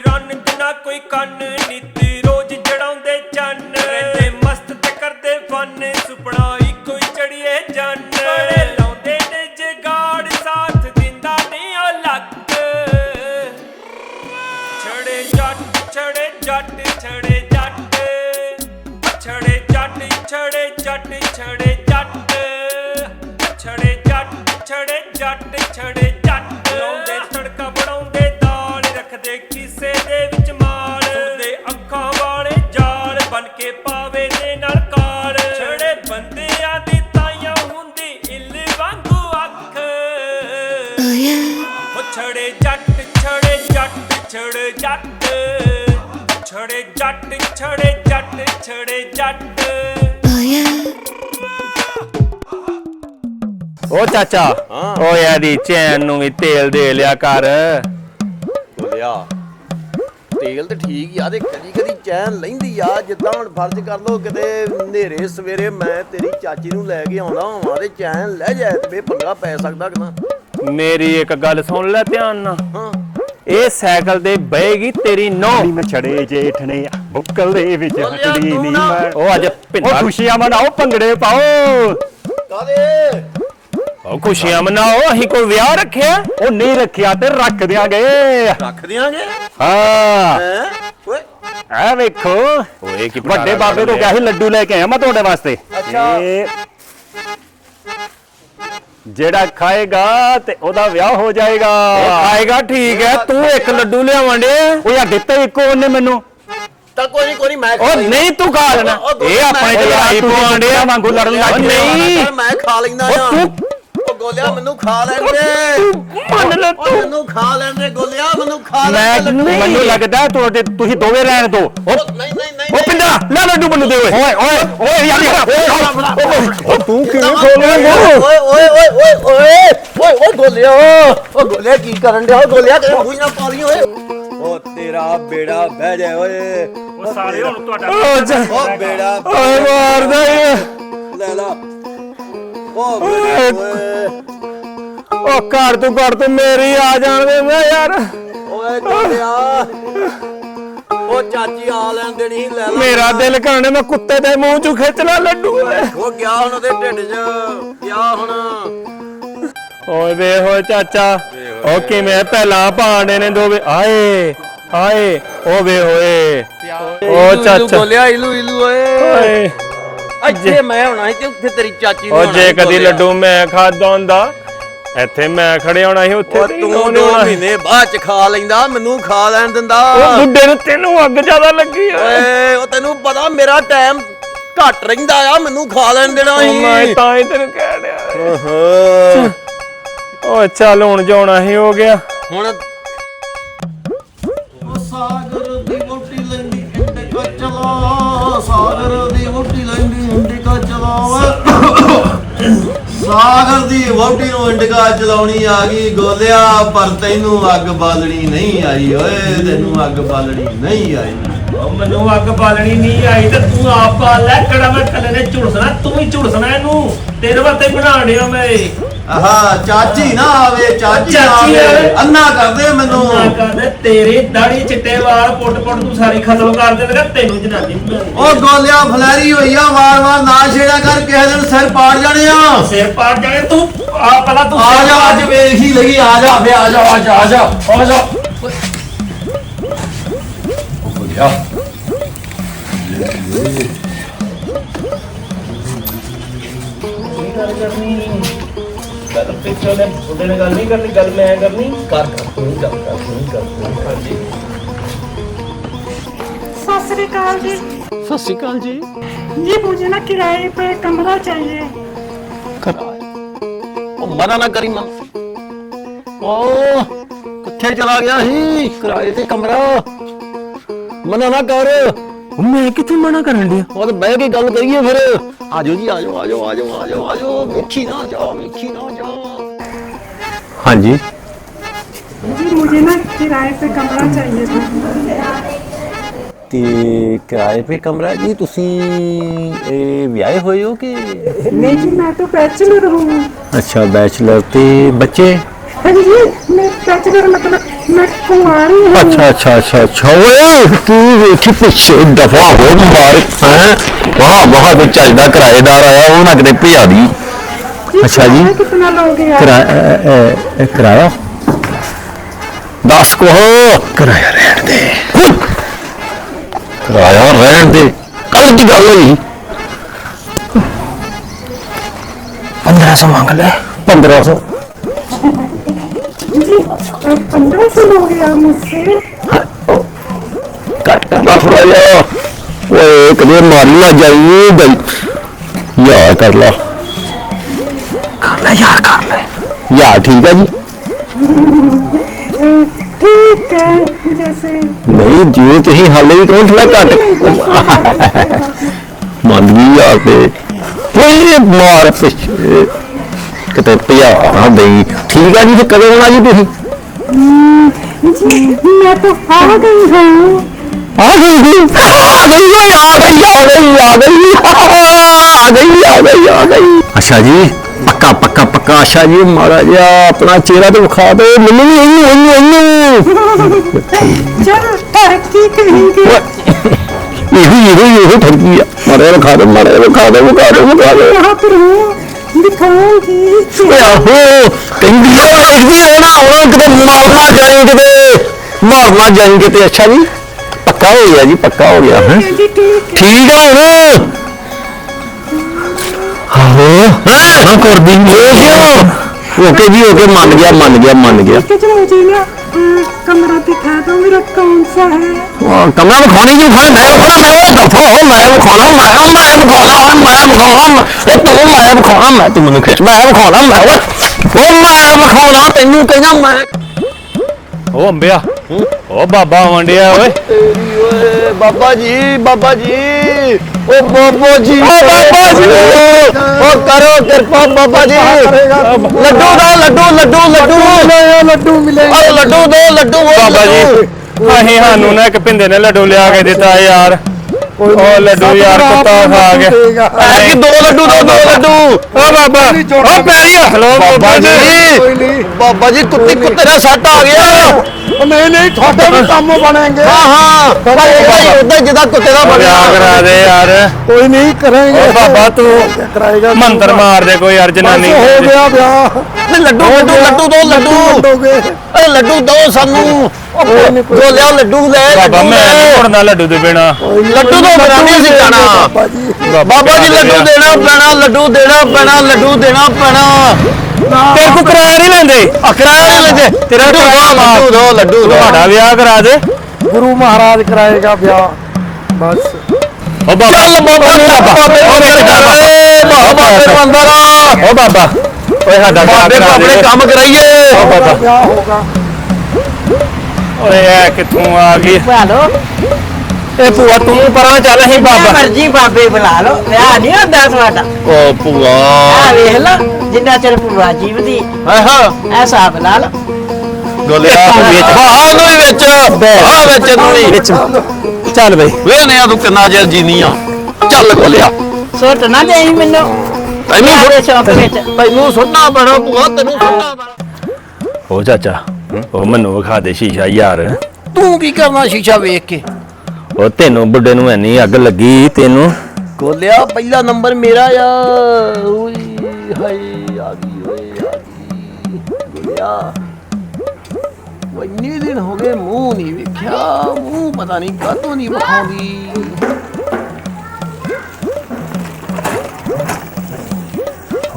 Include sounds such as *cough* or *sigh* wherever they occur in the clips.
ਰੰਨ ਬਿਨਾ ਕੋਈ ਕੰਨ। ਨੀਤੀ ਰੋਜ਼ ਜੜਾਉਂਦੇ ਚੰਨ। ਰਹਿੰਦੇ ਮਸਤ ਤੇ ਕਰਦੇ ਫਨ ਸੁਪਨਾ ਇੱਕੋ ਹੀ ਚੜੀਏ ਜੰਨ। ਲਾਉਂਦੇ ਨੇ ਜਗਾੜ, ਸਾਥ ਦਿੰਦਾ ਨਹੀਂ ਉਹ ਲੱਕ। ਛੜੇ ਜੱਟ ਛੜੇ ਜੱਟ ਛੜੇ ਜੱਟ ਛੜੇ ਜੱਟ ਛੜੇ ਜੱਟ ਛੜੇ ਜੱਟ ਛੜੇ ਜੱਟ ਛੜੇ ਜੱਟ ਛੜੇ ਜੱਟ ਲਾਉਂਦੇ, ਤੜਕਾ ਬਣਾਉਂਦੇ ਦਾਲ ਰੱਖਦੇ ਕਿਸੇ ਦੇ ਵਿੱਚ ਮਾਲ। ਸੁਣਦੇ ਅੱਖਾਂ ਵਾਲੇ ਜਾਲ ਬਨ ਕੇ ਪਾਵੇ ਦੇ ਨਾਲ ਕਾਲ ਛੜੇ ਬੰਦਿਆਂ ਦੀ ਤਾਈਆਂ ਹੁੰਦੀ ਇੱਲ ਵਾਂਗੂ ਅੱਖ। ਉਹ ਛੜੇ ਜੱਟ ਛੜੇ ਜੱਟ ਛੜੇ ਜੱਟ। ਛੜੇ ਜੱਟ ਛੜੇ ਜੱਟ ਛੜੇ ਜੱਟ। ਓ ਚਾਚਾ ਓ ਯਾਰੀ ਚੈਨ ਨੂੰ ਵੀ ਤੇਲ ਦੇ ਲਿਆ ਕਰ। ਤੇਲ ਤੇ ਠੀਕ ਹੀ ਆ ਤੇ ਕਦੀ ਕਦੀ ਚੈਨ ਲੈਂਦੀ ਆ ਜਿੱਦਾਂ ਹੁਣ ਫਰਜ਼ ਕਰ ਲੋ ਕਿਤੇ ਹਨੇਰੇ ਸਵੇਰੇ ਮੈਂ ਤੇਰੀ ਚਾਚੀ ਨੂੰ ਲੈ ਕੇ ਆਉਂਦਾ ਹਾਂ ਤੇ ਚੈਨ ਲੈ ਜਾਏ ਤੇ ਪੰਗਾ ਪੈ ਸਕਦਾ ਕਿ ਨਾ? ਮੇਰੀ ਇੱਕ ਗੱਲ ਸੁਣ ਲੈ ਧਿਆਨ ਨਾਲ। ਹਾਂ। ਇਹ ਸਾਈਕਲ ਤੇ ਬਹੇਗੀ ਤੇਰੀ ਨੌ। ਮੈਂ ਛੜੇ ਜੇਠ ਨੇ ਬੁੱਕਲ ਦੇ ਵਿੱਚ ਹਟਦੀ ਨਹੀਂ ਨਾ। ਮੈਂ। ਉਹ ਅੱਜ ਭਿੰਦਾ ਖੁਸ਼ੀਆਂ ਮਨਾਓ ਭੰਗੜੇ ਪਾਓ। ਕਾਦੇ ਉਹ ਖੁਸ਼ੀਆਂ ਮਨਾਓ ਅਸੀਂ ਕੋਈ ਵਿਆਹ ਰੱਖਿਆ? ਉਹ ਨਹੀਂ ਰੱਖਿਆ ਤੇ ਰੱਖ ਦਿਆਂਗੇ। ਰੱਖ ਦਿਆਂਗੇ? ਹਾਂ। ਹੈ? ਓਏ। ਐ ਵੇਖੋ। ਓਏ ਕੀ ਵੱਡੇ ਬਾਬੇ ਤੋਂ ਕਿਹਾ ਸੀ ਲੱਡੂ ਲੈ ਕੇ ਆਇਆ ਮੈਂ ਤੁਹਾਡੇ ਵਾਸਤੇ। ਅੱਛਾ। ਇਹ ਜਿਹੜਾ ਖਾਏਗਾ ਤੇ ਉਹਦਾ ਵਿਆਹ ਹੋ ਜਾਏਗਾ। ਆਏਗਾ ਠੀਕ ਹੈ। ਤੂੰ ਇੱਕ ਲੱਡੂ ਲਿਆਵਾਂ ਡੇ ਉਹ ਯਾਰ ਦਿੱਤੇ ਇੱਕੋ ਉਹਨੇ ਮੈਨੂੰ। ਤਾਂ ਕੋਈ ਨਹੀਂ ਕੋਈ ਨੀ, ਮੈਂ ਖਾ ਉਹ ਲੈਂਦਾ। ਨਹੀਂ ਤੂੰ ਖਾ ਲੈਣਾ। ਇਹ ਆਪਣੇ ਚ ਲੜਾਈ ਤੂੰ ਪਵਾਉਣ ਡਿਆ ਵਾਂਗੂ ਲੜਨ ਲੱਗ ਉਹ। ਨਹੀਂ। ਮੈਂ ਖਾ ਲੈਂਦਾ ਉਹ ਆ ਤੂੰ ਗੋਲਿਆ ਮੈਨੂੰ ਖਾ ਲੈਂਦੇ ਮੰਨ ਲੈ ਤੂੰ ਮੈਨੂੰ ਖਾ ਲੈਂਦੇ ਗੋਲਿਆ ਮੈਨੂੰ ਖਾ ਮੈਂ ਮੈਨੂੰ ਲੱਗਦਾ ਤੁਹਾਡੇ ਤੁਸੀਂ ਦੋਵੇਂ ਰਹਿਣ ਦੋ ਨਹੀਂ ਨਹੀਂ ਉਹ ਪਿੰਡਾ ਲੈ ਲੱਡੂ ਮੈਨੂੰ ਦੇ ਓਏ ਓਏ ਓਏ ਓਏ ਯਾਰ ਯਾਰ ਓਏ, ਓਏ, ਓਏ, ਤੂੰ ਕਿਵੇਂ ਖੋਲੇਂਗਾ ਓਏ ਓਏ ਓਏ ਓਏ ਓਏ ਓਏ ਓਏ ਗੋਲਿਆ ਓ ਗੋਲਿਆ ਕੀ ਕਰਨ ਡਿਆ ਓ ਗੋਲਿਆ ਕਿਹੜਾ ਮੂੰਹ ਨਾ ਪਾ ਲਈ ਓਏ ਓ ਤੇਰਾ ਬੇੜਾ ਬਹਿ ਜਾ ਓਏ ਉਹ ਸਾਰੇ ਹੁਣ ਤੁਹਾਡਾ ਓ ਬੇੜਾ ਓਏ ਮਾਰਦਾ ਈ। ਲੈ ਲਾ ਓ ਬੇੜਾ ਓਏ। ਓ ਘਰ ਤੂੰ ਘਰ ਤੂੰ ਮੇਰੀ ਆ ਜਾਣ ਦੇ ਮੈਂ ਯਾਰ। ਓਏ ਗੋਲਿਆ ਓ ਚਾਚੀ ਆ ਲੈਣ ਦੇਣੀ ਸੀ, ਲੈ ਲਾ। ਮੇਰਾ ਦਿਲ ਕਰਨੇ ਮੈਂ ਕੁੱਤੇ ਦੇ ਮੂੰਹ ਚੋਂ ਖਿੱਚ ਲਾ ਲੱਡੂ ਓਏ। ਉਹ ਗਿਆ ਹੁਣ ਉਹਦੇ ਢਿੱਡ 'ਚ ਗਿਆ ਹੁਣ। ਓਏ ਵੇ ਹੋਏ ਚਾਚਾ ਓ ਕਿਵੇਂ ਪਹਿਲਾਂ ਪਾਂਡੇ ਨੇ ਦੋਵੇ। ਆਏ ਆਏ ਓ ਵੇ ਹੋਏ। ਓ ਚਾਚਾ। ਗੋਲਿਆ ਇਲੂ ਇਲੂ ਓਏ। ਓਏ। ਇੱਥੇ ਮੈਂ ਹੋਣਾ ਸੀ ਤੇ ਉੱਥੇ ਤੇਰੀ ਚਾਚੀ ਨੇ ਹੋਣਾ ਜੇ ਸੀ ਕਦੀ। ਲੱਡੂ ਮੈਂ ਖਾਦਾ ਹੁੰਦਾ ਇੱਥੇ ਮੈਂ ਖੜੇ ਹੋਣਾ ਸੀ ਉੱਥੇ ਉਹ ਤੇ ਦੋ ਹੋਣਾ ਸੀ। ਮਹੀਨੇ ਬਾਅਦ ਚ ਖਾ ਲੈਂਦਾ ਮੈਨੂੰ ਖਾ ਲੈਣ ਦਿੰਦਾ ਉਹ ਬੁੱਢੇ ਨੂੰ ਤੈਨੂੰ ਅੱਗ ਜ਼ਿਆਦਾ ਲੱਗੀ ਓਏ ਓਏ ਉਹ ਤੈਨੂੰ ਪਤਾ ਮੇਰਾ ਟਾਈਮ ਘੱਟ ਰਹਿੰਦਾ ਆ ਮੈਨੂੰ ਖਾ ਲੈਣ ਦੇਣਾ ਉਹ ਮੈਂ ਸੀ ਤਾਂ ਹੀ ਤੈਨੂੰ ਕਹਿ ਰਿਹਾ ਓਹੋ। ਓ ਚੱਲ ਹੁਣ ਜਾਣਾ ਹੀ ਹੋ ਗਿਆ ਹੁਣ ਉਹ ਸਾਗਰ ਦੀ ਵੋਟੀ ਲੈਂਦੀ ਇੰਡਿਕਾ ਚਲਾ ਸਾਗਰ ਦੀ ਚਲਾ ਸਾਗਰ ਦੀ ਵੋਟੀ ਨੂੰ ਇੰਡਿਕਾ ਚਲਾਉਣੀ ਆ ਗਈ, ਗੋਲਿਆ, ਪਰ ਤੈਨੂੰ ਅੱਗ ਬਾਲਣੀ ਨਹੀਂ ਆਈ, ਓਏ, ਤੈਨੂੰ ਅੱਗ ਬਾਲਣੀ ਨਹੀਂ ਆਈ। ਉਹ ਮੈਨੂੰ ਅੱਗ ਬਾਲਣੀ ਨਹੀਂ ਆਈ ਤੇ ਤੂੰ ਆਪ ਬਾਲ ਲੈ, ਕਿਹੜਾ ਮੈਂ ਕੱਲੇ ਨੇ ਝੁਲਸਣਾ, ਤੂੰ ਹੀ ਝੁਲਸਣਾ ਇਹਨੂੰ। ਤੇਰੇ ਵਾਸਤੇ ਬਣਾ ਡਿਆ ਮੈਂ ਆਹਾ ਚਾਚੀ ਨਾ ਆਵੇ ਚਾਚੀ ਨਾ ਚਾਚੀ ਆਵੇ। ਆਵੇ। ਅੰਨਾ ਕਰਦੇ ਮੈਨੂੰ। ਨਾ ਕਰਦੇ ਤੇਰੀ ਦਾੜੀ ਚਿੱਟੇ ਵਾਲ ਪੁੱਟ ਪੁੱਟ ਤੂੰ ਸਾਰੀ ਖਤਮ ਕਰ ਦੇਵੇਂਗਾ ਤੈਨੂੰ ਜਨਾਨੀ ਬਣਾਉਣੀ। ਉਹ ਗੋਲਿਆ ਫਲੈਰੀ ਹੋਈ ਆ ਵਾਰ ਵਾਰ ਨਾ ਛੇੜਿਆ ਕਰ ਕਿਸੇ ਦਿਨ ਸਿਰ ਪਾੜ ਜਾਣੇ ਆ। ਸਿਰ ਪਾੜ ਜਾਣੇ ਤੂੰ ਆ ਪਹਿਲਾਂ ਤੂੰ ਆ ਜਾ ਅੱਜ ਵੇਖ ਹੀ ਲਈ ਆ ਜਾ ਫੇ ਆ ਜਾ ਆ ਜਾ ਆ ਜਾ ਆ ਜਾ। ਗੱਲ ਕਰਨੀ? ਗੱਲ ਪਿੱਛੇ ਉਹਨੇ ਉਹਦੇ ਨਾਲ ਗੱਲ ਨਹੀਂ ਕਰਨੀ ਗੱਲ ਮੈਂ ਕਰਨੀ ਕਰ ਕਰ ਤੂੰ ਹੀ ਗੱਲ ਕਰ ਤੂੰ ਹੀ ਕਰ ਤੂੰ ਹੀ ਕਰ ਜੀ सत श्रीकाल जी ਸਤਿ ਸ਼੍ਰੀ ਅਕਾਲ ਜੀ जी मुझे ना किराए पे कमरा चाहिए ਉਹ ਮਨਾ ਨਾ ਕਰੀ ਮਨ ਉਹ ਕਿੱਥੇ ਚਲਾ ਗਿਆ ਸੀ ਕਿਰਾਏ ਤੇ ਕਮਰਾ ਮਨਾ ਨਾ ਕਰ ਮੈਂ ਕਿੱਥੇ ਮਨਾ ਕਰਨ ਡਿਆ ਉਹ ਤਾਂ ਬਹਿ ਕੇ ਗੱਲ ਕਰੀਏ ਫਿਰ ਆਜੋ ਜੀ ਆਜੋ ਆਜੋ ਆਜੋ ਆਜੋ ਆਜੋ ਵੇਖੀ ਨਾ ਜਾਓ ਵੇਖੀ ਨਾ ਜਾਓ ਹਾਂਜੀ जी मुझे ना किराए पे कमरा चाहिए था ਤੇ ਕਿਰਾਏ ਤੇ ਕਮਰਾ ਜੀ ਤੁਸੀਂ ਇਹ ਵਿਆਹੇ ਹੋਏ ਹੋ ਕਿ नहीं जी मैं तो बैचलर हूँ ਅੱਛਾ ਬੈਚਲਰ ਤੇ ਬੱਚੇ हाँ जी मैं बैचलर मतलब मैं कुंवारी हूँ ਅੱਛਾ ਅੱਛਾ ਅੱਛਾ ਅੱਛਾ ਓਏ ਤੂੰ ਇੱਥੇ ਪਿੱਛੇ ਦਫਾ ਹੋ ਮਾਰ ਹੈ ਵਾਹ ਵਾਹ ਤੇ ਚੱਜਦਾ ਕਿਰਾਏਦਾਰ ਆਇਆ ਉਹ ਨਾ ਕਿਤੇ ਭਜਾ ਦੀ अच्छा जी कितना लोगे किराया दस कहो किराया रहन दे किराया रहन दे कल की गल हुई पंद्रह सौ मांग ले पंद्रह सौ पंद्रह सौ लोगे आप मुझसे कट करना थोड़ा यार कभी मारी ना जाइए यार कर ला ਲਾ ਕਰ ਲੈ ਯਾਰ ਕਰ ਲੈ ਯਾਰ ਠੀਕ ਹੈ ਜੀ ठीक है जैसे ਨਹੀਂ ਜੇ ਤੁਸੀਂ ਹਾਲੇ ਵੀ ਕਹੋ ਥੋੜਾ ਘੱਟ *laughs* ਮੰਨ ਗਈ ਯਾਰ ਤੇ ਓਏ ਮਾਰ ਪਿੱਛੇ ਕਿਤੇ ਪਿਆ ਹਾਂ ਬਈ ਠੀਕ ਹੈ ਜੀ ਤੇ ਕਦੋਂ ਆਉਣਾ ਜੀ ਤੁਸੀਂ जी मैं तो आ गई हूँ ਆ ਗਈ ਜੀ ਆ ਗਈ ਓਏ, ਆ ਗਈ ਆ ਗਈ ਆ ਗਈ ਆ ਗਈ ਆ ਗਈ ਆ ਗਈ ਅੱਛਾ ਜੀ ਪੱਕਾ ਪੱਕਾ ਪੱਕਾ ਆਸ਼ਾ ਜੀ ਮਹਾਰਾਜ ਆਪਣਾ ਚਿਹਰਾ ਤੇ ਵਿਖਾ ਦੇ ਮੈਨੂੰ ਨਹੀਂ ਇਹਨੂੰ ਇਹਨੂੰ ਇਹਨੂੰ। ਚਲ ਟਰਕੀ ਕਰੀਂਗੇ ਇਹੋ ਇਹੋ ਇਹੋ ਟਰਕੀ ਆ। ਮਾਰਾ ਵਿਖਾ ਦੇ ਮਾਰਾ ਵਿਖਾ ਦੇ ਵਿਖਾ ਦੇ ਵਿਖਾ ਦੇ ਯਹਾਂ ਪਰ ਕਹਿੰਦੀ ਆ ਇਹਦੀ ਆਉਣਾ ਕਿਤੇ ਅੱਛਾ ਜੀ। ਪੱਕਾ ਹੋ ਗਿਆ ਜੀ ਪੱਕਾ ਹੋ ਗਿਆ। ਠੀਕ ਆ ਹੁਣ। ਹਾਂ ਕਰਦੀ ਹੋ ਕਿਉਂ ਓਕੇ ਜੀ ਓਕੇ ਮੰਨ ਗਿਆ ਮੰਨ ਗਿਆ ਮੰਨ ਗਿਆ कि जो मुझे ना अ, कमरा दिखा दो मेरा कौन सा है ਆਹ, ਕਮਰਾ ਵਿਖਾਉਣੀ ਜੀ ਖਾਣਾ ਮੈਂ ਵਿਖਾਉਣਾ ਮੈਂ ਉਹ ਦਫਾ ਹੋ ਮੈਂ ਵਿਖਾਉਣਾ ਮੈਂ ਮੈਂ ਵਿਖਾਉਣਾ ਮੈਂ ਵਿਖਾਉਣਾ ਇਹ ਤੂੰ ਮੈਂ ਵਿਖਾਉਣਾ ਮੈਂ ਤੂੰ ਮੈਨੂੰ ਖਿੱਚ ਮੈਂ ਵਿਖਾਉਣਾ ਮੈਂ ਉਹ ਉਹ ਮੈਂ ਵਿਖਾਉਣਾ ਤੈਨੂੰ ਕਹਿੰਦਾ ਮੈਂ ਉਹ ਅੰਬਿਆ ਉਹ ਬਾਬਾ ਵੰਡਿਆ ਓਏ। ਓਏ ਬਾਬਾ ਜੀ ਬਾਬਾ ਜੀ। ਓ ਬਾਬਾ ਜੀ ਓ ਬਾਬਾ ਜੀ। ਓ ਕਰੋ ਕਿਰਪਾ ਬਾਬਾ ਜੀ। ਲੱਡੂ ਦਾ ਲੱਡੂ ਲੱਡੂ ਲੱਡੂ। ਲੱਡੂ ਮਿਲੇ ਓ ਲੱਡੂ ਦੋ ਲੱਡੂ ਓ ਬਾਬਾ ਜੀ ਅਸੀਂ ਸਾਨੂੰ ਨਾ ਇੱਕ ਪਿੰਦੇ ਨੇ ਲੱਡੂ ਲਿਆ ਕੇ ਦਿੱਤਾ ਯਾਰ। ਉਹ ਲੱਡੂ ਯਾਰ ਕੁੱਤਾ ਖਾ ਗਿਆ। ਐ ਕਿ ਦੋ ਲੱਡੂ ਦੋ ਦੋ ਲੱਡੂ। ਓ ਬਾਬਾ ਓ ਪੈਰੀ ਬਾਬਾ ਜੀ ਬਾਬਾ ਜੀ ਕੁੱਤੀ ਕੁੱਤੇ ਦਾ ਸੱਟ ਆ ਗਿਆ। ਨਹੀਂ ਨਹੀਂ ਤੁਹਾਡੇ ਵੀ ਕੰਮ ਬਣਾਂਗੇ ਹਾਂ ਹਾਂ। ਪਰ ਇਹ ਭਾਈ ਜਿਹਦਾ ਕੁੱਤੇ ਦਾ ਬਣਿਆ। ਕਰਾ ਦੇ ਯਾਰ। ਕੋਈ ਨਹੀਂ ਕਰਾਂਗੇ। ਬਾਬਾ ਤੂੰ ਕਰਾਏਗਾ ਮੰਤਰ ਮਾਰ ਦੇ ਕੋਈ ਯਾਰ ਜਨਾਨੀ ਹੋ ਗਿਆ ਵਿਆਹ। ਲੱਡੂ ਲੱਡੂ ਲੱਡੂ ਦੋ ਲੱਡੂ ਲੱਡੂ ਦੋ ਸਾਨੂੰ। ਜੋ ਲਿਆ ਲੱਡੂ ਲੈ ਬਾਬਾ ਲੱਡੂ ਮੈਂ ਲੈ। ਨਹੀਂ ਮੁੜਨਾ ਲੱਡੂ ਦੇ ਬਿਨਾ। ਲੱਡੂ ਤੋਂ ਬਿਨਾਂ ਨਹੀਂ ਅਸੀਂ ਜਾਣਾ। ਬਾਬਾ ਜੀ। ਬਾਬਾ ਜੀ ਲੱਡੂ ਦੇਣਾ ਪੈਣਾ ਲੱਡੂ ਦੇਣਾ ਪੈਣਾ ਲੱਡੂ ਦੇਣਾ ਪੈਣਾ। ਤੇਰੇ ਕੋ ਕਿਰਾਇਆ ਨਹੀਂ ਲੈਂਦੇ। ਅਕਰਾਰ ਨਹੀਂ ਲੈਂਦੇ। ਤੇਰਾ ਲੱਡੂ ਕਿਰਾਇਆ ਦੋ, ਲੱਡੂ ਦੋ ਲੱਡੂ ਦੋ। ਤੁਹਾਡਾ ਵਿਆਹ ਕਰਾ ਦੇ। ਗੁਰੂ ਮਹਾਰਾਜ ਕਰਾਏਗਾ ਵਿਆਹ। ਬਸ। ਓ ਬਾਬਾ। ਚੱਲ ਬਾਬਾ ਮੇਰਾ ਬਾਬਾ। ਓ ਮੇਰਾ ਬਾਬਾ। ਬਾਬਾ ਬੰਦਰਾ ਓ ਬਾਬਾ। ਓਏ ਸਾਡਾ ਵਿਆਹ ਬਾਬੇ ਕਰਾ ਦੇ। ਆਪਣੇ ਕੰਮ ਕਰਾਈਏ। ਬਾਬਾ। ਵਿਆਹ ਹੋਗਾ ਓਏ ਐ ਕਿੱਥੋਂ ਆ ਗਈ? ਹੈਲੋ ਇਹ ਭੂਆ ਤੂੰ ਪਰਾਂ ਚੱਲ ਅਸੀਂ ਬਾਬਾ। ਮਰਜ਼ੀ ਬਾਬੇ ਬੁਲਾ ਲਓ ਵਿਆਹ ਨਹੀਂ ਹੁੰਦਾ ਤੁਹਾਡਾ। ਓ ਭੂਆ। ਆ ਵੇਖ ਲਓ ਜਿੰਨਾ ਚਿਰ ਭੂਆ ਜੀਵਦੀ ਹਾਂ ਹਾਂ। ਐ ਹਿਸਾਬ ਲਾ ਲਓ। ਗੋਲਿਆ ਵਿੱਚ ਬਾਹਰ ਨੂੰ ਹੀ ਵਿੱਚ ਬਾਹਰ ਵਿੱਚ ਨੂੰ ਹੀ ਵਿੱਚ। ਚੱਲ ਬਈ। ਵੇਖਨੇ ਆ ਤੂੰ ਕਿੰਨਾ ਚਿਰ ਜੀਨੀ ਆ। ਚੱਲ ਗੋਲਿਆ ਸੁੱਟ ਨਾ ਦੇਈ ਮੈਨੂੰ। ਤੈਨੂੰ ਵਿਆਹ ਦੇ ਸ਼ੌਕ ਵਿੱਚ। ਤੈਨੂੰ ਸੁਣਨਾ ਪੈਣਾ ਭੂਆ ਤੈਨੂੰ ਸੁਣਨਾ ਪੈਣਾ। ਓ ਚਾਚਾ। ਉਹ ਮੈਨੂੰ ਵਿਖਾ ਦੇ ਸ਼ੀਸ਼ਾ ਯਾਰ। ਤੂੰ ਕੀ ਕਰਨਾ ਸ਼ੀਸ਼ਾ ਵੇਖ ਕੇ? ਉਹ ਤੈਨੂੰ ਬੁੱਢੇ ਨੂੰ ਐਨੀ ਅੱਗ ਲੱਗੀ ਤੈਨੂੰ। ਗੋਲਿਆ ਪਹਿਲਾ ਨੰਬਰ ਮੇਰਾ ਆ। ਓਏ ਹਾਏ ਆ ਗਈ ਓਏ ਆ ਗਈ। ਗੋਲਿਆ ਉਹ ਇੰਨੇ ਦਿਨ ਹੋ ਗਏ ਮੂੰਹ ਨਹੀਂ ਵੇਖਿਆ। ਮੂੰਹ ਪਤਾ ਨਹੀਂ ਕਾਹਤੋਂ ਨਹੀਂ ਵਿਖਾਉਂਦੀ।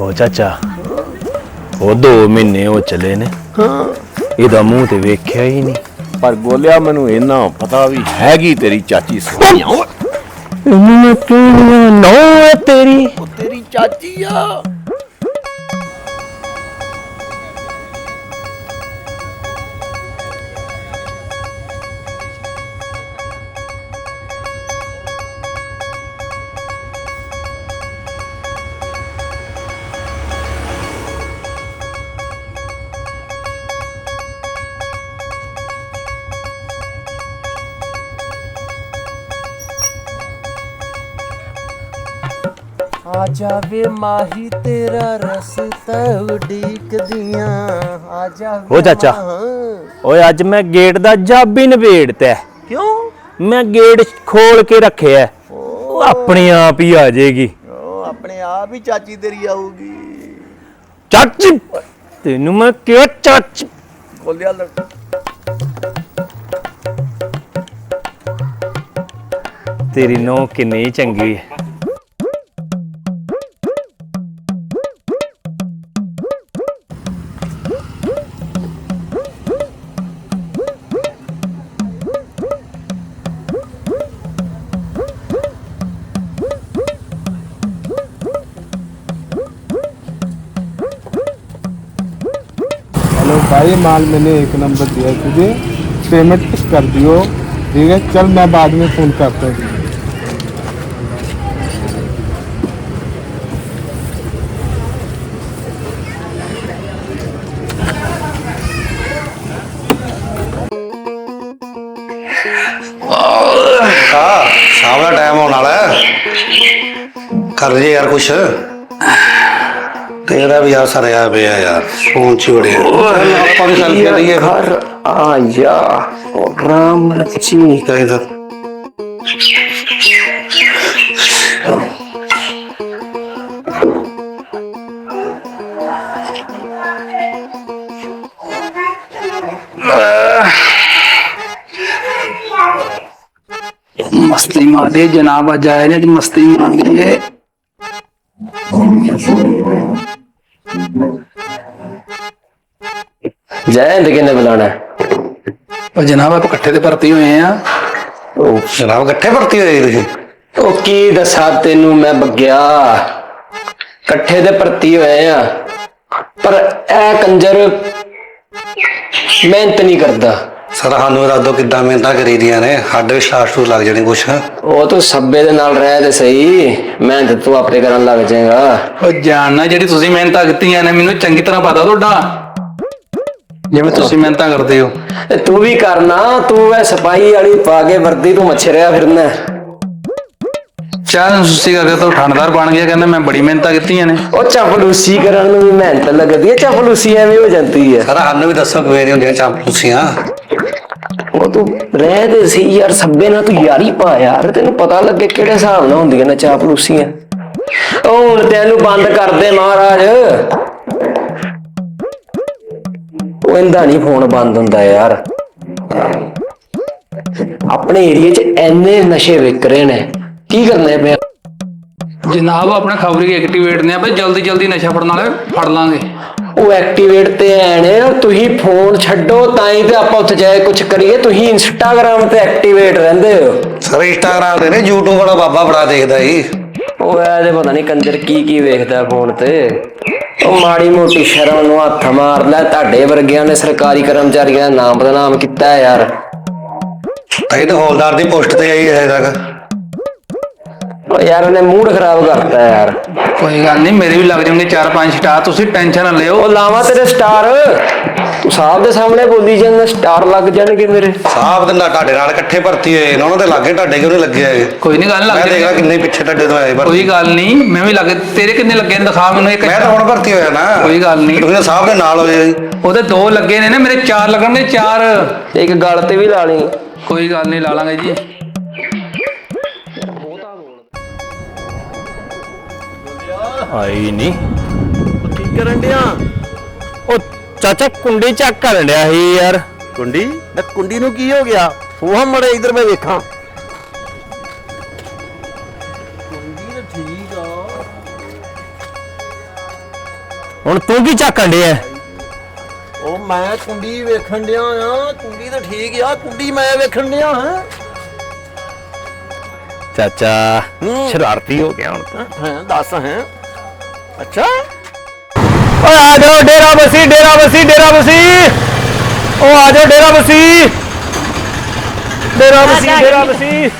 ਓ ਚਾਚਾ ਉਹ 2 ਮਹੀਨੇ ਹੋ ਚਲੇ ਨੇ। ਹਾਂ। ਇਹਦਾ ਮੂੰਹ ਤੇ ਵੇਖਿਆ ਹੀ ਨਹੀਂ। ਪਰ ਗੋਲਿਆ ਮੈਨੂੰ ਇਹਨਾਂ ਪਤਾ ਵੀ ਹੈਗੀ ਤੇਰੀ ਚਾਚੀ ਸੋਹਣੀਆ ਓਏ ਇਹਨੂੰ ਮੈਂ ਕਿਹਨੂੰ ਨੋ ਤੇਰੀ। ਉਹ ਤੇਰੀ ਚਾਚੀ ਆ। ਆ ਜਾਵੇ ਮਾਹੀ ਤੇਰਾ ਰਸਤਾ ਉਡੀਕਦੀਆਂ ਆ ਜਾਵੇ ਓ ਚਾਚਾ। ਓਏ ਅੱਜ ਮੈਂ ਗੇਟ ਦਾ ਜਾਬੀ ਨਵੇੜਤਾ ਕਿਉਂ? ਮੈਂ ਗੇਟ ਖੋਲ ਕੇ ਰੱਖਿਆ ਉਹ ਆਪਣੇ ਆਪ ਹੀ ਆ ਜਾਏਗੀ। ਉਹ ਆਪਣੇ ਆਪ ਹੀ ਚਾਚੀ ਤੇਰੀ ਆਊਗੀ। ਚਾਚੀ ਤੈਨੂੰ ਮੈਂ ਕਿਹਾ ਚਾਚੀ। ਖੋਲਿਆ ਲੜ ਤੇਰੀ ਨੋ ਕਿੰਨੀ ਚੰਗੀ ਹੈ। ये माल मैंने एक नंबर दिया तुझे पेमेंट कर दियो ठीक है चल मैं बाद में फ़ोन करता हूँ हाँ सामना टाइम होने है कर लीजिए यार कुछ तेरा भी असर आया भैया यार सोच छोड़े बढ़िया अपन चल के रही है घर आया राम जी। का इधर। मस्ती मार दे जनाब आ जाए मस्ती मार दे ਜੈਨ ਦੇ ਕਿੰਨੇ ਬੁਲਾਣਾ ਉਹ ਜਨਾਬ ਆਪ ਇਕੱਠੇ ਤੇ ਭਰਤੀ ਹੋਏ ਆ। ਉਹ ਜਨਾਬ ਇਕੱਠੇ ਭਰਤੀ ਹੋਏ ਤੁਸੀਂ? ਉਹ ਕੀ ਦੱਸਾਂ ਤੈਨੂੰ ਮੈਂ ਬਗਿਆ? ਇਕੱਠੇ ਤੇ ਭਰਤੀ ਹੋਏ ਆ। ਪਰ ਇਹ ਕੰਜਰ ਮਿਹਨਤ ਨਹੀਂ ਕਰਦਾ। ਸਰ ਸਾਨੂੰ ਦੱਸ ਦਿਓ ਕਿੱਦਾਂ ਮਿਹਨਤਾਂ ਕਰੀਦੀਆਂ ਨੇ ਸਾਡੇ ਵੀ ਸਟੂਰ ਲੱਗ ਜਾਣੀ ਕੁਛ। ਉਹ ਤੂੰ ਸੱਬੇ ਦੇ ਨਾਲ ਰਹਿ ਤੇ ਸਹੀ ਮਿਹਨਤ ਤੂੰ ਆਪੇ ਕਰਨ ਲੱਗ ਜਾਏਗਾ। ਉਹ ਜਾਣਨਾ ਜਿਹੜੀ ਤੁਸੀਂ ਮਿਹਨਤਾਂ ਕੀਤੀਆਂ ਨੇ ਮੈਨੂੰ ਚੰਗੀ ਤਰ੍ਹਾਂ ਪਤਾ ਤੁਹਾਡਾ। ਜਿਵੇਂ ਤੁਸੀਂ ਮਿਹਨਤਾਂ ਕਰਦੇ ਹੋ। ਤੇ ਤੂੰ ਵੀ ਕਰਨਾ ਤੂੰ ਐ ਸਪਾਈ ਵਾਲੀ ਪਾ ਕੇ ਵਰਦੀ ਤੂੰ ਮੱਛਰਿਆ ਫਿਰਨਾ। ਚਾਹ ਸੁਸਤੀ ਕਰਕੇ ਤਾਂ ਠੰਡਦਾਰ ਬਣ ਗਿਆ ਕਹਿੰਦਾ ਮੈਂ ਬੜੀ ਮਿਹਨਤਾਂ ਕੀਤੀਆਂ ਨੇ। ਉਹ ਚਪਲੂਸੀ ਕਰਨ ਨੂੰ ਵੀ ਮਿਹਨਤ ਲੱਗਦੀ ਹੈ ਚਪਲੂਸੀ ਐਵੇਂ ਹੋ ਜਾਂਦੀ ਹੈ। ਸਰ ਸਾਨੂੰ ਵੀ ਦੱਸੋ ਕਿਵੇਂ ਦੀਆਂ ਹੁੰਦੀਆਂ ਚਾਂਪਲੂਸੀਆਂ ਉਹ ਤੂੰ ਰਹਿ ਤੇ ਸੀ ਯਾਰ ਸੱਬੇ ਨਾਲ ਤੂੰ ਯਾਰੀ ਪਾ ਯਾਰ ਤੈਨੂੰ ਪਤਾ ਲੱਗੇ ਕਿਹੜੇ ਹਿਸਾਬ ਨਾਲ ਹੁੰਦੀਆਂ ਨੇ ਚਾਪਲੂਸੀਆਂ ਉਹ ਹੁਣ ਤੈਨੂੰ ਬੰਦ ਕਰ ਦੇ ਮਹਾਰਾਜ। ਉਹ ਇਹਦਾ ਨਹੀਂ ਫੋਨ ਬੰਦ ਹੁੰਦਾ ਯਾਰ। ਆਪਣੇ ਏਰੀਏ 'ਚ ਐਨੇ ਨਸ਼ੇ ਵਿਕ ਰਹੇ ਨੇ। ਕੀ ਕਰਨੇ ਪਿਆ ਜਨਾਬ ਆਪਣਾ ਖਬਰੀ ਐਕਟੀਵੇਟ ਨੇ ਬਈ ਜਲਦੀ ਜਲਦੀ ਨਸ਼ਾ ਫੜਨ ਵਾਲੇ ਫੜ ਲਾਂਗੇ। ਉਹ ਐਕਟੀਵੇਟ ਤੇ ਐ ਨੇ ਤੁਸੀਂ ਫੋਨ ਛੱਡੋ ਤਾਂ ਹੀ ਤੇ ਆਪਾਂ ਉੱਥੇ ਜਾਏ ਕੁਝ ਕਰੀਏ। ਤੁਸੀਂ ਇੰਸਟਾਗ੍ਰam ਤੇ ਐਕਟੀਵੇਟ ਰਹਿੰਦੇ ਹੋ। ਸਰ ਇੰਸਟਾਗ੍ਰਾਮ ਤੇ ਨੇ YouTube ਵਾਲਾ ਬਾਬਾ ਬੜਾ ਦੇਖਦਾ ਈ ਉਹ ਐ ਤੇ ਪਤਾ ਨਹੀਂ ਕੰਜਰ ਕੀ ਕੀ ਵੇਖਦਾ ਫੋਨ ਤੇ। ਉਹ ਮਾੜੀ ਮੋਟੀ ਸ਼ਰਮ ਨੂੰ ਹੱਥ ਮਾਰ ਲੈ ਤੁਹਾਡੇ ਵਰਗਿਆਂ ਨੇ ਸਰਕਾਰੀ ਕਰਮਚਾਰੀਆਂ ਦਾ ਨਾਮ ਬਦਨਾਮ ਕੀਤਾ ਹੈ ਯਾਰ। ਤਾਂ ਤਾਂ ਹੌਲਦਾਰ ਦੀ ਪੋਸਟ ਤੇ ਆਈ ਹੈ ਤੱਕ। ਉਹ ਯਾਰ ਉਹਨੇ ਮੂਡ ਖਰਾਬ ਕਰਤਾ ਯਾਰ। ਕੋਈ ਗੱਲ ਨਹੀਂ ਮੇਰੇ ਵੀ ਲੱਗ ਜਾਣਗੇ 4-5 ਸਟਾਰ ਤੁਸੀਂ ਟੈਨਸ਼ਨ ਨਾ ਲਿਓ। ਉਹ ਲਾਵਾਂ ਤੇਰੇ ਸਟਾਰ ਤੂੰ ਸਾਹਿਬ ਦੇ ਸਾਹਮਣੇ ਬੋਲੀ ਜਾਂਦਾ ਸਟਾਰ ਲੱਗ ਜਾਣਗੇ ਮੇਰੇ। ਸਾਹਿਬ ਦੇ ਨਾਲ ਤੁਹਾਡੇ ਨਾਲ ਇਕੱਠੇ ਭਰਤੀ ਹੋਏ ਨੇ ਉਹਨਾਂ ਦੇ ਲਾਗੇ ਤੁਹਾਡੇ ਕਿਉਂ ਨਹੀਂ ਲੱਗੇ ਹੈਗੇ? ਕੋਈ ਨਹੀਂ ਗੱਲ ਲੱਗ ਮੈਂ ਜਾਏਗੀ ਕਿੰਨੇ ਪਿੱਛੇ ਤੁਹਾਡੇ ਤੋਂ ਆਏ ਭਰਤੀ। ਕੋਈ ਗੱਲ ਨਹੀਂ ਮੈਂ ਵੀ ਲੱਗ ਤੇਰੇ ਕਿੰਨੇ ਲੱਗੇ ਨੇ ਦਿਖਾ ਮੈਨੂੰ ਇੱਕ ਮੈਂ ਤਾਂ ਹੁਣ ਭਰਤੀ ਹੋਇਆ ਨਾ। ਕੋਈ ਗੱਲ ਨਹੀਂ। ਤੁਸੀਂ ਤਾਂ ਸਾਹਿਬ ਦੇ ਨਾਲ ਹੋਏ ਜੀ। ਉਹਦੇ ਦੋ ਲੱਗੇ ਨੇ ਨਾ ਮੇਰੇ ਚਾਰ ਲੱਗਣਗੇ ਚਾਰ। ਇੱਕ ਗੱਲ ਤੇ ਵੀ ਲਾ ਲਈ। ਕੋਈ ਗੱਲ ਨਹੀਂ ਲਾ ਲਾਂਗੇ ਜੀ। ਆਈ ਨਹੀਂ। ਕੀ ਕਰਨ ਡਿਆ? ਉਹ ਚਾਚਾ ਕੁੰਡੀ ਚੱਕ ਕਰਨ ਡਿਆ ਸੀ ਯਾਰ। ਕੁੰਡੀ? ਨਾ ਕੁੰਡੀ ਨੂੰ ਕੀ ਹੋ ਗਿਆ? ਉਹ ਮੜੇ ਇਧਰ ਮੈਂ ਵੇਖਾਂ। ਕੁੰਡੀ ਤਾਂ ਠੀਕ ਆ। ਹੁਣ ਤੂੰ ਕੀ ਚੱਕਣ ਡਿਆ? ਉਹ ਮੈਂ ਕੁੰਡੀ ਵੇਖਣ ਡਿਆ ਆ। ਕੁੰਡੀ ਤਾਂ ਠੀਕ ਆ ਕੁੰਡੀ ਮੈਂ ਵੇਖਣ ਡਿਆ ਹਾਂ। ਚਾਚਾ। ਸ਼ਰਾਰਤੀ ਹੋ ਗਿਆ ਹੁਣ ਤਾਂ। ਹਾਂ ਦੱਸ ਹੈ। ਅੱਛਾ। ਓਏ ਆ ਜਾਓ ਡੇਰਾ ਬਸੀ ਡੇਰਾ ਬਸੀ ਡੇਰਾ ਬਸੀ। ਉਹ ਆ ਜਾਓ ਡੇਰਾ ਬਸੀ। ਡੇਰਾ ਬਸੀ ਡੇਰਾ ਬਸੀ।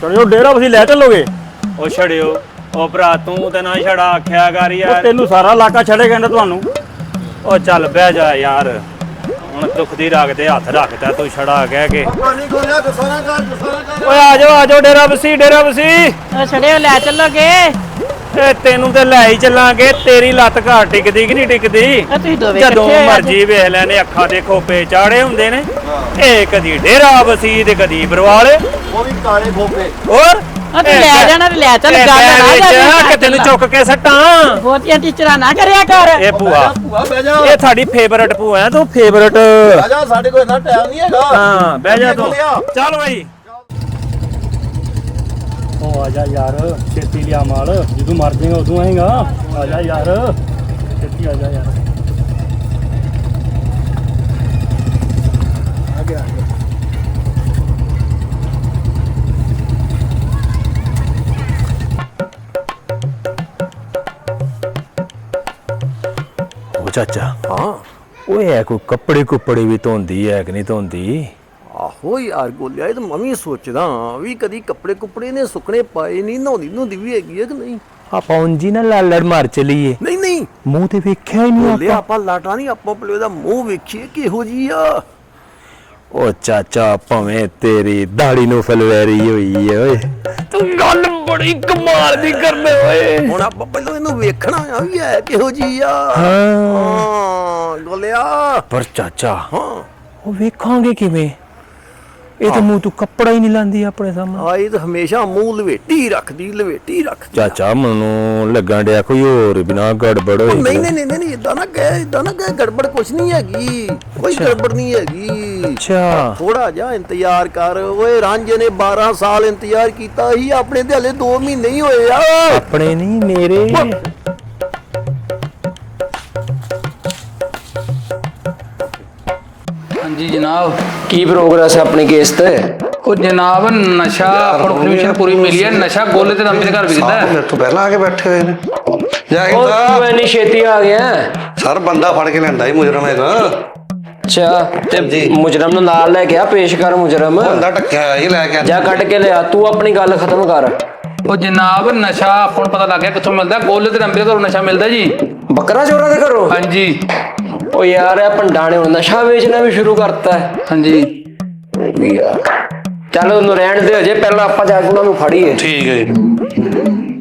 ਚਲੋ ਡੇਰਾ ਬਸੀ ਲੈ ਚੱਲੋਗੇ? ਉਹ ਛੜਿਓ ਉਹ ਭਰਾ ਤੂੰ ਤੇ ਨਾ ਛੜਾ ਆਖਿਆ ਕਰ ਯਾਰ। ਤੈਨੂੰ ਸਾਰਾ ਇਲਾਕਾ ਛੱਡੇ ਕਹਿੰਦਾ ਤੁਹਾਨੂੰ। ਉਹ ਚੱਲ ਬਹਿ ਜਾ ਯਾਰ। ਹੁਣ ਦੁੱਖ ਦੀ ਰਾਗ ਤੇ ਹੱਥ ਰੱਖਦਾ ਤੂੰ ਛੜਾ ਕਹਿ ਕੇ। ਓਏ ਆ ਜਾਓ ਆ ਜਾਓ ਡੇਰਾ ਬਸੀ ਡੇਰਾ ਬਸੀ। ਉਹ ਛੜਿਓ ਲੈ ਚੱਲੋਗੇ? ਇਹ ਤੈਨੂੰ ਤੇ ਲੈ ਹੀ ਚੱਲਾਂਗੇ ਤੇਰੀ ਲੱਤ ਘਾਟ ਟਿਕਦੀ ਕਿ ਨਹੀਂ ਟਿਕਦੀ? ਆ ਤੁਸੀਂ ਦੋਵੇਂ ਜਦੋਂ ਇਕੱਠੇ ਹੋਏ ਅੱਜ। ਮਰਜ਼ੀ ਵੇਖ ਲੈਨੇ ਅੱਖਾਂ ਦੇ ਖੋਪੇ ਚਾੜੇ ਹੁੰਦੇ ਨੇ। ਇਹ ਕਦੀ ਡੇਰਾ ਬਸੀ ਤੇ ਕਦੀ ਬਰਵਾਲੇ। ਉਹ ਵੀ ਕਾਲੇ ਖੋਪੇ। ਹੋਰ? ਆ ਤੂੰ ਲੈ ਜਾਣਾ ਤੇ ਲੈ ਚੱਲ ਇਹ ਗੱਲ ਨਾ ਵਿੱਚ ਜਾ ਕਿ ਤੈਨੂੰ ਚੁੱਕ ਕੇ ਸੱਟਾਂ? ਬਹੁਤੀਆਂ ਟੀਚਰਾਂ ਨਾ ਕਰਿਆ ਕਰ। ਇਹ ਭੂਆ। ਭੂਆ ਬਹਿ ਜਾ। ਇਹ ਸਾਡੀ ਫੇਵਰਟ ਭੂਆ ਹੈ ਤੂੰ ਫੇਵਰਟ ਆ ਜਾ ਸਾਡੇ ਕੋਲ ਇੰਨਾ ਟਾਈਮ ਨਹੀਂ ਹੈਗਾ। ਹਾਂ ਬਹਿ ਜਾ ਤੂੰ। ਚੱਲ ਬਈ। ਉਹ ਆ ਜਾ ਯਾਰ ਛੇਤੀ ਲਿਆ ਮਾਲ ਜਦੋਂ ਮਰ ਜਾਏਗਾ ਉਦੋਂ ਆਏਗਾ। ਆ ਜਾ ਯਾਰ ਛੇਤੀ ਆ ਜਾ ਯਾਰ। ਉਹ ਚਾਚਾ ਹਾਂ। ਓਏ ਇਹ ਕੋਈ ਕੱਪੜੇ ਕੁੱਪੜੇ ਵੀ ਧੋਂਦੀ ਹੈ ਕਿ ਨਹੀਂ ਧੋਂਦੀ? ਆਹੋ ਯਾਰ ਗੋਲਿਆ ਇਹ ਤਾਂ ਮੈਂ ਵੀ ਸੋਚਦਾ ਵੀ ਕਦੀ ਕੱਪੜੇ ਕੁੱਪੜੇ ਨੇ ਸੁੱਕਣੇ ਪਾਏ ਨਹੀਂ ਨਹਾਉਂਦੀ ਨਹਾਉਂਦੀ ਵੀ ਹੈਗੀ ਹੈ ਕਿ ਨਹੀਂ? ਆਪਾਂ ਉਂਜੀ ਨਾ ਲੜ ਲੜ ਮਾਰ ਚਲੀਏ। ਨਹੀਂ ਨਹੀਂ। ਮੂੰਹ ਤੇ ਵੇਖਿਆ ਹੀ ਨਹੀਂ ਆਪਾਂ। ਆਪਾਂ ਲਾਟਾ ਨਹੀਂ ਆਪਾਂ ਪਲੇ ਦਾ ਮੂੰਹ ਵੇਖੀਏ ਕਿਹੋ ਜੀ ਆ। ਉਹ ਚਾਚਾ ਭਵੇਂ ਤੇਰੀ ਦਾੜੀ ਨੂੰ ਫਲਵੈਰੀ ਹੋਈ ਹੈ ਓਏ। ਤੂੰ ਗੱਲ ਬੜੀ ਕਮਾਲ ਦੀ ਕਰਦੇ ਓਏ ਹੁਣ ਆਪਾਂ ਪਹਿਲਾਂ ਇਹਨੂੰ ਵੇਖਣਾ ਆ ਵੀ ਹੈ ਕਿਹੋ ਜੀ ਆ। ਹਾਂ। ਹਾਂ ਗੋਲਿਆ। ਪਰ ਚਾਚਾ ਹਾਂ। ਉਹ ਵੇਖਾਂਗੇ ਕਿਵੇਂ? ਇਹ ਤਾਂ ਮੂੰਹ ਤੂੰ ਕੱਪੜਾ ਹੀ ਨਹੀਂ ਲਾਂਦੀ ਆਪਣੇ ਸਾਹਮਣੇ। ਆਈ ਤਾਂ ਹਮੇਸ਼ਾ ਮੂੰਹ ਲਵੇਟੀ ਰੱਖਦੀ ਲਵੇਟੀ ਰੱਖਦੀ ਚਾਚਾ ਮੈਨੂੰ ਲੱਗਣ ਡਿਆ ਕੋਈ ਹੋਰ ਬਿਨਾ ਗੜਬੜ ਹੋਈ ਨਹੀਂ ਨਹੀਂ ਨਹੀਂ ਨਹੀਂ ਇਦਾਂ ਨਾ ਕਹਿ ਇਦਾਂ ਨਾ ਕਹਿ ਗੜਬੜ ਕੁਛ ਨਹੀਂ ਹੈਗੀ। ਕੋਈ ਗੜਬੜ ਨਹੀਂ ਹੈਗੀ। ਅੱਛਾ। ਥੋੜਾ ਜਿਹਾ ਇੰਤਜ਼ਾਰ ਕਰ। ਓਏ ਰਾਂਝੇ ਨੇ 12 ਸਾਲ ਇੰਤਜ਼ਾਰ ਕੀਤਾ ਸੀ ਆਪਣੇ ਤੇ ਹਲੇ 2 ਮਹੀਨੇ ਹੀ ਹੋਏ ਆ। ਆਪਣੇ ਨਹੀਂ ਮੇਰੇ। ਹਾਂਜੀ ਜਨਾਬ। ਕੀ ਪ੍ਰੋਗਰੈਸ ਹੈ ਆਪਣੇ ਕੇਸ ਤੇ? ਉਹ ਜਨਾਬ ਨਸ਼ਾ ਪਰਮਿਸ਼ਨ ਪੂਰੀ ਮਿਲੀ ਹੈ। ਨਸ਼ਾ ਗੋਲੇ ਤੇ ਦੇ ਘਰ ਵਿਕਦਾ ਸਾਹਿਬ ਹੈ। ਮੇਰੇ ਤੋਂ ਪਹਿਲਾਂ ਆ ਕੇ ਬੈਠੇ ਹੋਏ ਨੇ। ਜੈ ਹਿੰਦ ਉਹ ਤੂੰ ਸਾਹਿਬ ਇੰਨੀ ਛੇਤੀ ਆ ਗਿਆ ਸਰ ਬੰਦਾ ਫੜ ਕੇ ਲੈਂਦਾ ਹੀ ਮੁਜਰਮ ਹੈਗਾ। ਅੱਛਾ ਤੇ ਜੀ। ਮੁਜਰਮ ਨੂੰ ਨਾਲ ਲੈ ਗਿਆ ਪੇਸ਼ ਕਰ ਮੁਜਰਮ। ਬੰਦਾ ਟੱਕਿਆ ਹੋਇਆ ਹੀ ਲੈ ਕੇ ਜਾ ਕੱਢ ਕੇ ਲਿਆ ਤੂੰ ਆਪਣੀ ਗੱਲ ਖਤਮ ਕਰ। ਉਹ ਜਨਾਬ ਨਸ਼ਾ ਆਪਾਂ ਨੂੰ ਪਤਾ ਲੱਗ ਗਿਆ ਕਿੱਥੋਂ ਮਿਲਦਾ। ਗੋਲੇ ਤੇ ਦੇ ਘਰੋਂ ਨਸ਼ਾ ਮਿਲਦਾ ਜੀ। ਬੱਕਰਾ ਚੋਰਾਂ ਦੇ ਘਰੋਂ ਹਾਂਜੀ। ਉਹ ਯਾਰ ਇਹ ਭੰਡਾਂ ਨੇ ਹੁਣ ਨਸ਼ਾ ਵੇਚਣਾ ਵੀ ਸ਼ੁਰੂ ਕਰਤਾ। ਹੈ ਹਾਂਜੀ। ਵੀ ਯਾਰ ਚੱਲ ਉਹਨੂੰ ਰਹਿਣ ਦੇ ਅਜੇ ਪਹਿਲਾਂ ਆਪਾਂ ਜਾ ਕੇ ਉਹਨਾਂ ਨੂੰ ਫੜੀਏ। ਠੀਕ ਹੈ ਜੀ।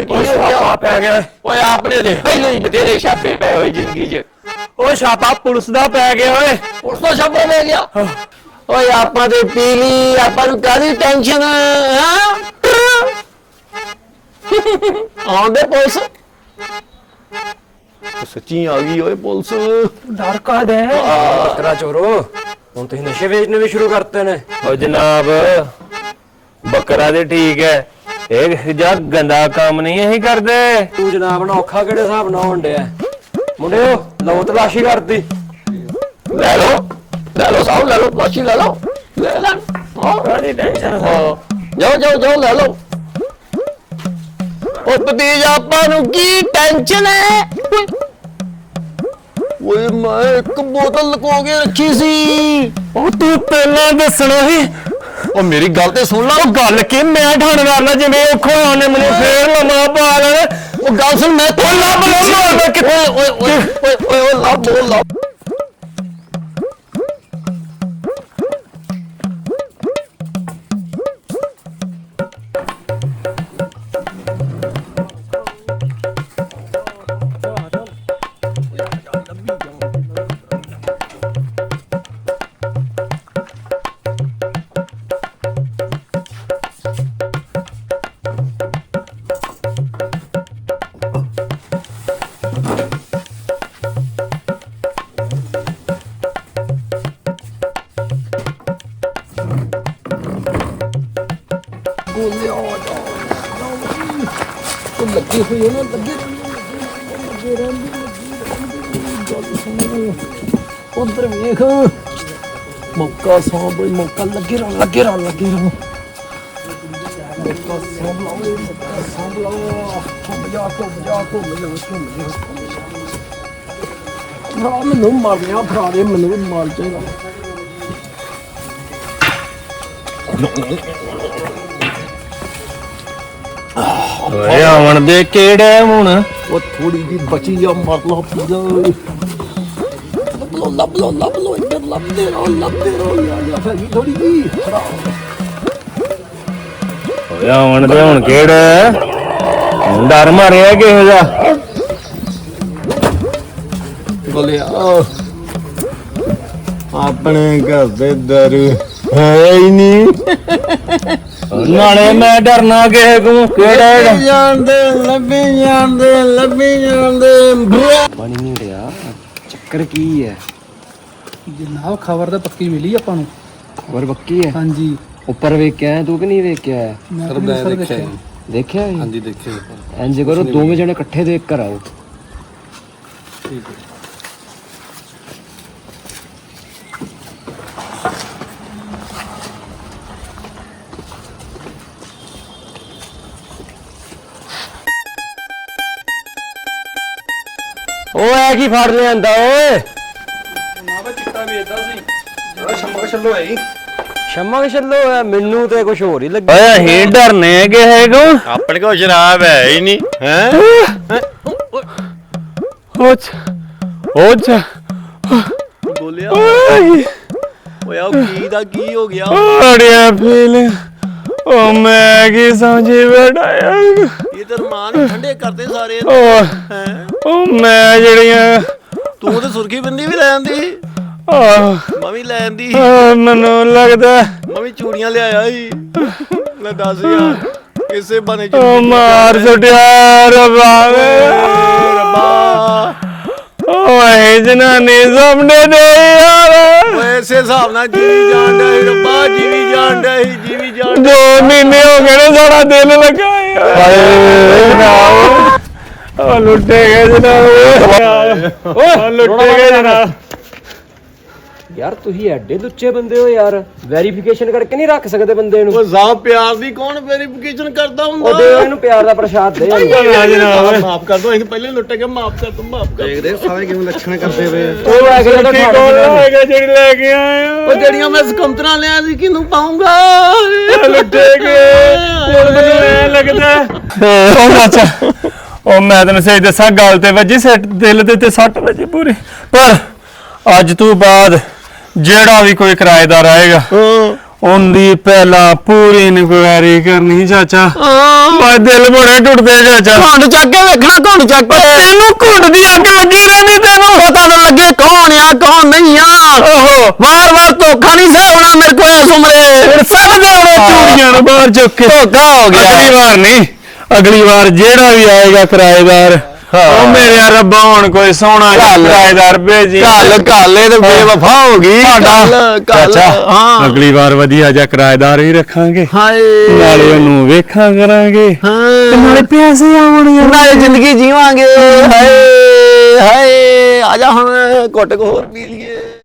ਪੈ ਗਿਆ। ਓਏ ਆਪਣੇ ਦੇ ਪਹਿਲਾਂ ਹੀ ਤੇਰੇ ਛਾਪੇ ਪਏ ਹੋਏ ਜ਼ਿੰਦਗੀ 'ਚ। ਓਏ ਛਾਪਾ ਪੁਲਿਸ ਦਾ ਪੈ ਗਿਆ ਓਏ। ਉਸ ਤੋਂ ਛਾਪਾ ਲੈ ਗਿਆ? ਓਏ ਆਪਾਂ ਤੇ ਪੀ ਲਈ ਆਪਾਂ ਨੂੰ ਕਾਹਦੀ ਟੈਨਸ਼ਨ ਹੈ? ਆਉਂਦੇ ਪੁਲਿਸ? ਸੱਚੀ ਆ ਗਈ ਓਏ ਪੁਲਿਸ। ਡਰ ਕਾ ਦੇ ਬੱਕਰਾ ਚੋਰੋ ਹੁਣ ਤੁਸੀਂ ਨਸ਼ੇ ਵੇਚਣੇ ਵੀ ਸ਼ੁਰੂ ਕਰਤੇ ਨੇ। ਓ ਜਨਾਬ ਬੱਕਰਾ ਦੇ ਠੀਕ ਹੈ। ਇਹ ਜਾ ਗੰਦਾ ਕੰਮ ਨਹੀਂ ਇਹੀ ਕਰਦੇ। ਤੂੰ ਜਨਾਬ ਨਾ ਔਖਾ ਕਿਹੜੇ ਹਿਸਾਬ ਨਾਲ ਹੋਣ ਡਿਆ? ਮੁੰਡਿਓ ਲਓ ਤਲਾਸ਼ੀ ਕਰਤੀ। ਲੈ ਲਓ ਲੈ ਲਓ ਸਾਹ ਲੈ ਲਓ ਪਲਾਸੀ ਲੈ ਲਓ। ਲੈ ਲੈ। ਹਾਂ। ਬੜੀ ਟੈਨਸ਼ਨ ਜਾਓ ਜਾਓ ਜਾਓ ਲੈ ਲਓ। ਉਹ ਭਤੀਜ ਆਪਾਂ ਨੂੰ ਕੀ ਟੈਨਸ਼ਨ ਹੈ? ਓਏ ਮੈਂ ਇੱਕ ਬੋਤਲ ਲੁਕੋ ਕੇ ਰੱਖੀ ਸੀ। ਉਹ ਤੂੰ ਪਹਿਲਾਂ ਦੱਸਣਾ ਸੀ ਓ ਮੇਰੀ ਗੱਲ ਤੇ ਸੁਣ ਲਾ ਉਹ ਗੱਲ ਕੀ ਮੈਂ ਠਾਣਦਾਰ ਨਾਲ ਜਿਵੇਂ ਔਖੋ ਉਹਨੇ ਮੈਨੂੰ ਫੇਰ ਲਮਾ ਪਾ ਲੈਣਾ ਉਹ ਗੱਲ ਸੁਣ ਮੈਂ ਉਹ ਲੱਭ ਮੈਂ ਕਿੱਥੇ ਓਏ ਓਏ ਓਏ ਓਏ ਲੱਭ ਲੱਭ ਵੇਖ ਮੌਕਾ ਸੌ ਬਈ ਮੌਕਾ ਲੱਗੇ ਰਹੋ ਲੱਗੇ ਰਹੋ ਲੱਗੇ ਰਹੋ। ਮੈਨੂੰ ਮਾਰ ਗਿਆ ਭਰਾ ਦੇ ਮੈਨੂੰ ਮਾਰ ਜਾਏਗਾ ਓਏ ਆਵਣ ਦੇ ਕਿਹੜੇ ਹੁਣ? ਉਹ ਥੋੜੀ ਜੀ ਬਚੀ ਆ ਮਰ ਲਾ ਪੀਜਾ ਲੱਭ ਲੋ ਲੱਭ ਲੋ ਲੱਭ ਲੋ ਇੱਧਰ ਲੱਭਦੇ ਰਹੋ ਲੱਭਦੇ ਰਹੋ ਯਾਰ ਹੈਗੀ ਥੋੜੀ ਜੀ ਓਏ ਆਵਣ ਦੇ ਹੁਣ ਕਿਹੜੇ? ਹੁਣ ਡਰ ਮਾਰਿਆ ਕਿਹੋ ਜਾ ਬੋਲਿਆ। ਆਪਣੇ ਘਰ ਦੇ ਦਰ ਹੈ ਹੀ ਨਹੀਂ। ਨਾਲੇ ਮੈਂ ਡਰਨਾ ਕਿਸੇ ਕੋ ਕਿਹੜਾ ਜਾਂਦੇ ਲੱਭੀ ਜਾਂਦੇ ਲੱਭੀ ਜਾਂਦੇ। ਪਾਣੀ ਨਹੀਂ ਰਿਹਾ ਚੱਕਰ ਕੀ ਹੈ? ਜਨਾਬ ਖਬਰ ਤਾਂ ਪੱਕੀ ਮਿਲੀ ਆਪਾਂ ਨੂੰ। ਖਬਰ ਪੱਕੀ ਹੈ? ਹਾਂਜੀ। ਉੱਪਰ ਵੇਖਿਆ ਹੈ ਤੂੰ ਕਿ ਨਹੀਂ ਵੇਖਿਆ ਹੈ? ਮੈਂ ਸਰ ਮੈਂ ਦੇਖਿਆ ਦੇਖਿਆ ਹੈ ਹਾਂਜੀ ਦੇਖਿਆ ਇੰਜ ਕਰੋ ਦੋਵੇਂ ਜਣੇ ਇਕੱਠੇ ਦੇਖ ਕਰ ਆਓ। ਓਏ ਐ ਕੀ ਫੜ ਲਿਆਂਦਾ ਓਏ? ਸ਼ਮਾ ਕਿ ਚੱਲੋ ਹੈ ਮੈਨੂੰ ਤੇ ਕੁਝ ਹੋਰ ਹੀ ਲੱਗਿਆ ਓਏ ਅਸੀਂ ਡਰਨੇ ਕਿਸੇ ਕੋ ਆਪਣੇ ਕੋਲ ਸ਼ਰਾਬ ਹੈ ਹੀ ਨਹੀਂ ਹੈ? ਓਚ ਓਚ ਬੋਲਿਆ। ਓਏ। ਓਏ ਆ ਕੀ ਦਾ ਕੀ ਹੋ ਗਿਆ? ਅੜਿਆ ਫੀਲ। ਓ ਮੈਂ ਕੀ ਸਮਝੀ ਬੈਠਾ ਯਾਰ? ਇਹ ਤੇ ਰਮਾਨ ਠੰਡੇ ਕਰਦੇ ਸਾਰੇ ਓ ਹੈ? ਓ ਮੈਂ ਜਿਹੜੀਆਂ ਤੂੰ ਤੇ ਸੁਰਖੀ ਬਿੰਦੀ ਵੀ ਲੈ ਆਂਦੀ। ਓ ਮੈਂ ਵੀ ਲੈ ਆਂਦੀ ਓ, ਮੈਨੂੰ ਲੱਗਦਾ ਮੈਂ ਵੀ ਚੂੜੀਆਂ ਲਿਆਇਆ ਸੀ। ਲੈ ਦੱਸ ਯਾਰ ਇਸੇ ਬਨੇ ਓ ਮਾਰ ਸੁਟਿਆ ਰੱਬਾ ਵੇ। ਰੱਬਾ। ਓਏ ਜਨਾਨੀ ਸਾਹਮਣੇ ਦੇ ਯਾਰ ਓਏ ਇਸੇ ਹਿਸਾਬ ਨਾਲ ਜੀਵੀ ਜਾਣ ਡਿਆ ਸੀ ਰੱਬਾ ਜੀਵੀ ਜਾਣ ਡਿਆ ਸੀ ਜੀਵੀ ਜਾਣ ਦੋ ਮਹੀਨੇ ਹੋ ਗਏ ਨੇ ਸਾਡਾ ਦਿਲ ਲੱਗਾ ਯਾਰ ਹਾਏ। ਜਨਾਬ ਲੁੱਟੇ ਗਏ ਜਨਾਬ। ਓ ਲੁੱਟੇ ਗਏ ਜਨਾਬ। ਯਾਰ ਤੁਸੀਂ ਐਡੇ ਲੁੱਚੇ ਬੰਦੇ ਹੋ ਯਾਰ। ਵੈਰੀਫਿਕੇਸ਼ਨ ਕਰਕੇ ਨਹੀਂ ਰੱਖ ਸਕਦੇ ਬੰਦੇ ਨੂੰ। ਉਹ ਜ਼ਾਬ ਪਿਆਰ ਦੀ ਕੌਣ ਵੈਰੀਫਿਕੇਸ਼ਨ ਕਰਦਾ ਹੁੰਦਾ? ਉਹਦੇ ਇਹਨੂੰ ਪਿਆਰ ਦਾ ਪ੍ਰਸ਼ਾਦ ਦੇ ਜਨਾਬ। ਮਾਫ ਕਰ ਦੋ ਇਹਨੂੰ ਪਹਿਲੇ ਲੁੱਟੇ ਕੇ ਮਾਫ ਕਰ ਦੋ ਮਾਫ ਕਰ ਦੇਖਦੇ ਸਾਰੇ ਕਿਵੇਂ ਲੱਛਣ ਕਰਦੇ ਪਏ ਉਹ ਆ ਕੇ ਕੀ ਕੋਲ ਹੈਗਾ ਜਿਹੜੀ ਲੈ ਕੇ ਆਏ ਉਹ ਜਿਹੜੀਆਂ ਮੈਂ ਸਕੰਤਰਾ ਲਿਆ ਸੀ ਕਿਨੂੰ ਪਾਉਂਗਾ? ਲੁੱਟੇ ਗਏ। ਮੈਨੂੰ ਐ ਲੱਗਦਾ ਉਹ ਅੱਛਾ ਉਹ ਮੈਂ ਤੈਨੂੰ ਸਹੀ ਦੱਸਾਂ ਗੱਲ ਤੇ ਵੱਜੀ ਸੱਟ ਦਿਲ ਦੇ ਤੇ ਸੱਟ ਵੱਜੀ ਪੂਰੀ। ਪਰ ਅੱਜ ਤੋਂ ਬਾਅਦ ਜਿਹੜਾ ਵੀ ਕੋਈ ਕਿਰਾਏਦਾਰ ਆਏਗਾ ਉਹਦੀ ਪਹਿਲਾਂ ਪੂਰੀ ਇਨਕੁਆਇਰੀ ਕਰਨੀ ਚਾਚਾ। ਬਸ ਦਿਲ ਬੜੇ ਟੁੱਟਦੇ ਚਾਚਾ। ਘੁੰਡ ਚੱਕ ਕੇ ਵੇਖਣਾ ਘੁੰਡ ਚੱਕ ਕੇ। ਤੈਨੂੰ ਘੁੱਟ ਦੀ ਅੱਗ ਲੱਗੀ ਰਹਿੰਦੀ ਤੈਨੂੰ ਪਤਾ ਤਾਂ ਲੱਗੇ ਕੌਣ ਆ ਕੌਣ ਨਹੀਂ ਆ। ਓਹੋ। ਵਾਰ ਵਾਰ ਧੋਖਾ ਨਹੀਂ ਸਹਿਣਾ ਮੇਰੇ ਕੋਲ ਇਸ ਉਮਰੇ। ਫਿਰ ਸਭ ਦੇ ਉਹਨੇ ਚੂੜੀਆਂ ਨੂੰ ਬਾਹਰ ਚੁੱਕ ਕੇ। ਧੋਖਾ ਹੋ ਗਿਆ। ਅਗਲੀ ਵਾਰ ਨਹੀਂ। ਅਗਲੀ ਵਾਰ ਜਿਹੜਾ ਵੀ ਆਏਗਾ ਕਿਰਾਏਦਾਰ ਉਹ ਮੇਰੇ ਰੱਬਾ ਹੁਣ ਕੋਈ ਸੋਹਣਾ ਘੱਲ। ਕਿਰਾਏਦਾਰ ਭੇਜੀ। ਕੱਲ ਕਾਲੇ ਤੇ ਬੇਵਫਾ ਹੋ ਗਈ। ਕੱਲ ਕੱਲ ਚਾਚਾ ਹਾਂ। ਅਗਲੀ ਵਾਰ ਵਧੀਆ ਜਿਹਾ ਕਿਰਾਏਦਾਰ ਹੀ ਰੱਖਾਂਗੇ। ਹਾਏ। ਨਾਲੇ ਉਹਨੂੰ ਵੇਖਾਂ ਕਰਾਂਗੇ। ਤੇ ਹਾਂ ਨਾਲੇ ਪੈਸੇ ਆਉਣਗੇ। ਨਾਲੇ ਜ਼ਿੰਦਗੀ ਜੀਵਾਂਗੇ। ਹਾਏ ਹਾਏ ਆ ਜਾ ਹੁਣ ਘੁੱਟ ਕੋ ਹੋਰ ਪੀ ਲਈਏ।